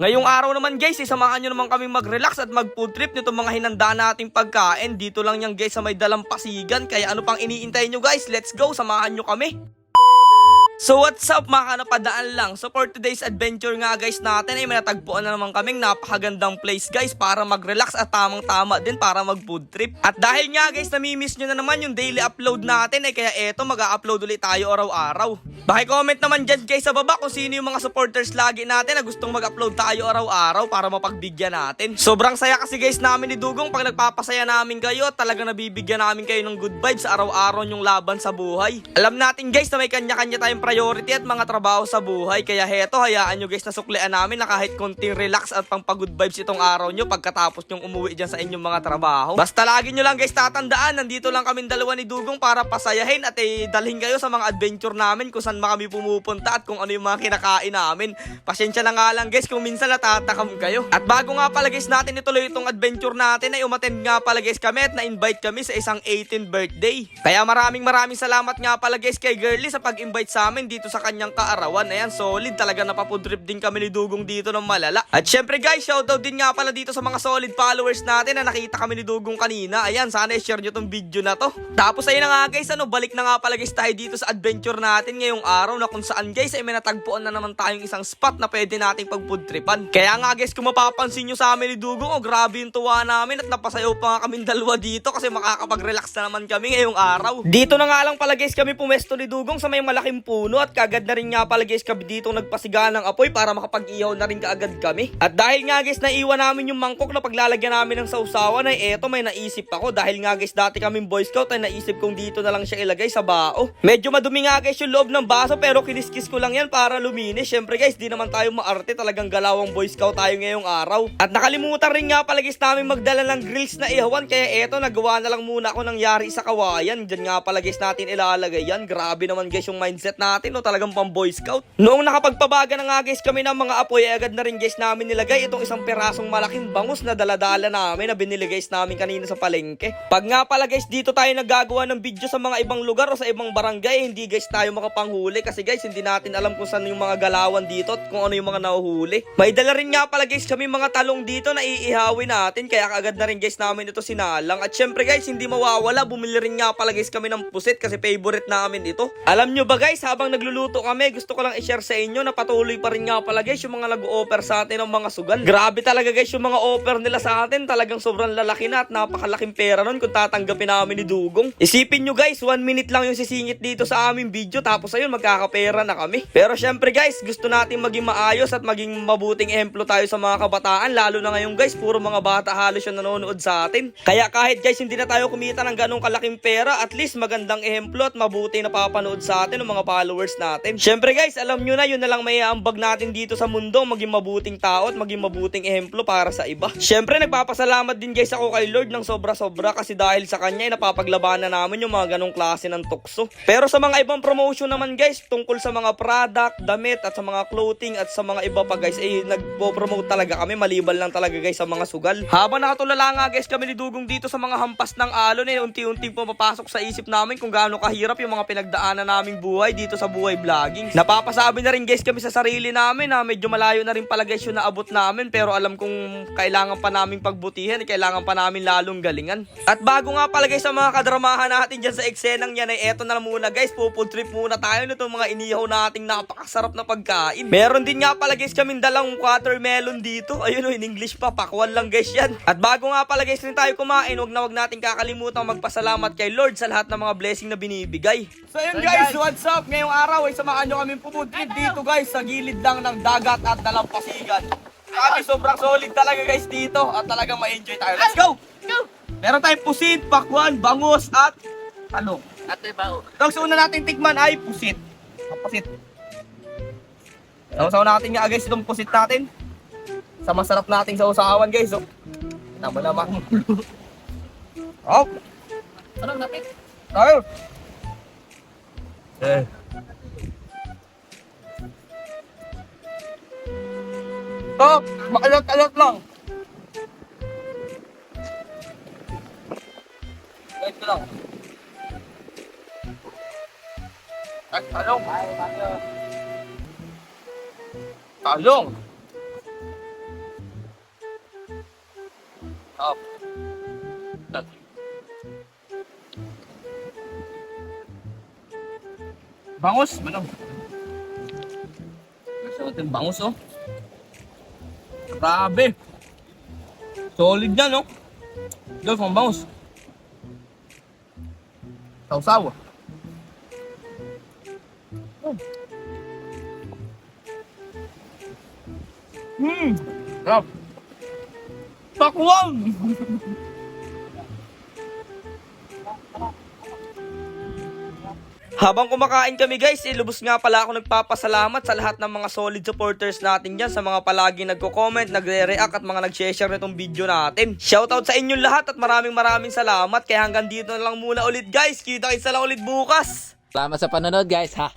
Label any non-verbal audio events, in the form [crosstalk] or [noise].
Ngayong araw naman guys, isamahan nyo naman kaming mag-relax at mag-food trip nito mga hinanda nating pagkain. Dito lang yan guys sa may dalampasigan. Kaya ano pang iniintay nyo guys? Let's go, samahan nyo kami. So what's up mga kanapadaan lang? So for today's adventure nga guys natin ay may natagpuan na naman kaming napakagandang place guys para mag-relax at tamang tama din para mag food trip. At dahil nga guys namimiss nyo na naman yung daily upload natin ay kaya eto mag-upload ulit tayo araw-araw. Baki-comment naman dyan guys sa baba kung sino yung mga supporters lagi natin na gustong mag-upload tayo araw-araw para mapagbigyan natin. Sobrang saya kasi guys namin ni Dugong pag nagpapasaya namin kayo talaga nabibigyan namin kayo ng good vibes araw-araw yung laban sa buhay. Alam natin guys na may kanya-kanya tayong priority at mga trabaho sa buhay kaya heto hayaan nyo guys na suklian namin na kahit konting relax at pang vibes itong araw nyo pagkatapos nyong umuwi dyan sa inyong mga trabaho. Basta lagi nyo lang guys tatandaan nandito lang kami dalawa ni Dugong para pasayahin at eh, dalhin kayo sa mga adventure namin kung saan kami pumupunta at kung ano yung mga kinakain namin. Pasensya na nga lang guys kung minsan natatakam kayo. At bago nga pala guys natin ituloy itong adventure natin ay umattend nga pala guys kami at na-invite kami sa isang 18th birthday. Kaya maraming maraming salamat nga pala guys kay Girly sa pag-invite sa amin dito sa kanyang kaarawan. Ayan, solid talaga napapudrip din kami ni Dugong dito ng malala. At syempre guys, shoutout din nga pala dito sa mga solid followers natin na nakita kami ni Dugong kanina. Ayan, sana i-share nyo tong video na to. Tapos ayun na nga guys, ano, balik na nga pala guys tayo dito sa adventure natin ngayong araw na kung saan guys ay may natagpuan na naman tayong isang spot na pwede nating pagpudtripan. Kaya nga guys, kung mapapansin nyo sa amin ni Dugong, oh grabe yung tuwa namin at napasayaw pa nga kami dalawa dito kasi makakapag-relax na naman kami ngayong araw. Dito na nga lang pala guys kami pumesto ni Dugong sa may malaking puno at kagad na rin nga pala guys kami dito nagpasiga ng apoy para makapag-ihaw na rin kaagad kami. At dahil nga guys naiwan namin yung mangkok na paglalagyan namin ng sausawan ay eto may naisip ako dahil nga guys dati kaming boy scout ay naisip kong dito na lang siya ilagay sa bao. Medyo madumi nga guys yung loob ng baso pero kiniskis ko lang yan para luminis. Syempre guys di naman tayo maarte talagang galawang boy scout tayo ngayong araw. At nakalimutan rin nga pala guys namin magdala ng grills na ihawan kaya eto nagawa na lang muna ako ng yari sa kawayan. Diyan nga pala guys natin ilalagay yan. Grabe naman guys yung mindset natin no talagang pang boy scout. Noong nakapagpabaga na nga guys kami ng mga apoy ay agad na rin guys namin nilagay itong isang perasong malaking bangus na daladala namin na binili guys namin kanina sa palengke. Pag nga pala guys dito tayo naggagawa ng video sa mga ibang lugar o sa ibang barangay hindi guys tayo makapanghuli kasi guys hindi natin alam kung saan yung mga galawan dito at kung ano yung mga nahuhuli. May dala rin nga pala guys kami mga talong dito na iihawin natin kaya agad na rin guys namin ito sinalang. At syempre guys hindi mawawala bumili rin nga pala guys kami ng pusit kasi favorite namin ito. Alam nyo ba guys habang nagluluto kami gusto ko lang i-share sa inyo na patuloy pa rin nga pala guys yung mga nag-offer sa atin ng mga sugal. Grabe talaga guys yung mga offer nila sa atin talagang sobrang lalaki na at napakalaking pera nun kung tatanggapin namin ni Dugong. Isipin nyo guys, one minute lang yung sisingit dito sa aming video tapos ayun magkakapera na kami. Pero syempre guys, gusto natin maging maayos at maging mabuting ehemplo tayo sa mga kabataan lalo na ngayon guys, puro mga bata halos yung nanonood sa atin. Kaya kahit guys hindi na tayo kumita ng ganong kalaking pera, at least magandang ehemplo at mabuti na papanood sa atin ng mga followers natin. Syempre guys, alam nyo na yun na lang may ambag natin dito sa mundo, maging mabuting tao at maging mabuting ehemplo para sa iba. Syempre nagpapasalamat din guys ako kay Lord ng sobra-sobra kasi dahil sa kanya ay napapaglabanan namin yung mga ganong klase ng tukso. Pero sa mga ibang promotion naman guys, tungkol sa mga product, damit at sa mga clothing at sa mga iba pa guys, ay nagpo-promote talaga kami, maliban lang talaga guys sa mga sugal. Habang nakatulala nga guys kami ni Dugong dito sa mga hampas ng alon eh, unti-unti pumapasok sa isip namin kung gaano kahirap yung mga pinagdaanan naming buhay dito sa buhay vlogging. Napapasabi na rin guys kami sa sarili namin na medyo malayo na rin pala guys yung naabot namin pero alam kong kailangan pa naming pagbutihan, kailangan pa namin lalong galingan. At bago nga pala guys sa mga kadramahan natin dyan sa eksenang yan ay eto na lang muna guys, pupul trip muna tayo nitong mga inihaw nating napakasarap na pagkain. Meron din nga pala guys kaming dalang watermelon dito. Ayun o, in English pa, pakwan lang guys yan. At bago nga pala guys rin tayo kumain, wag na wag natin kakalimutan magpasalamat kay Lord sa lahat ng mga blessing na binibigay. So yun guys, what's up? Ngayong araw ay samahan nyo kami pumudrip dito guys sa gilid lang ng dagat at dalampasigan. Grabe, sobrang solid talaga guys dito at talagang ma-enjoy tayo. Let's go! Go! Meron tayong pusit, pakwan, bangus at talong. Ate bao. Ang sa una natin tikman ay pusit. Ang pusit. Ang sa una natin nga guys itong pusit natin. Sa masarap nating sa usawan guys. Oh. Tama naman. [laughs] oh, Anong napit? tayo. Eh. To, maalot-alot lang. Wait ko lang. Ay, talong. Talong. Up. Tat. Bangus, manong. Nasa natin bangus, oh. Grabe. Solid yan, oh. Dolph, ang bangus. Sausaw. Oh. Hmm. Sarap. Pakwang! [laughs] Habang kumakain kami guys, eh, nga pala ako nagpapasalamat sa lahat ng mga solid supporters natin dyan, sa mga palagi nagko-comment, nagre-react at mga nag-share nitong video natin. Shoutout sa inyong lahat at maraming maraming salamat. Kaya hanggang dito na lang muna ulit guys. Kita kita lang ulit bukas. Salamat sa panonood guys. Ha. [laughs]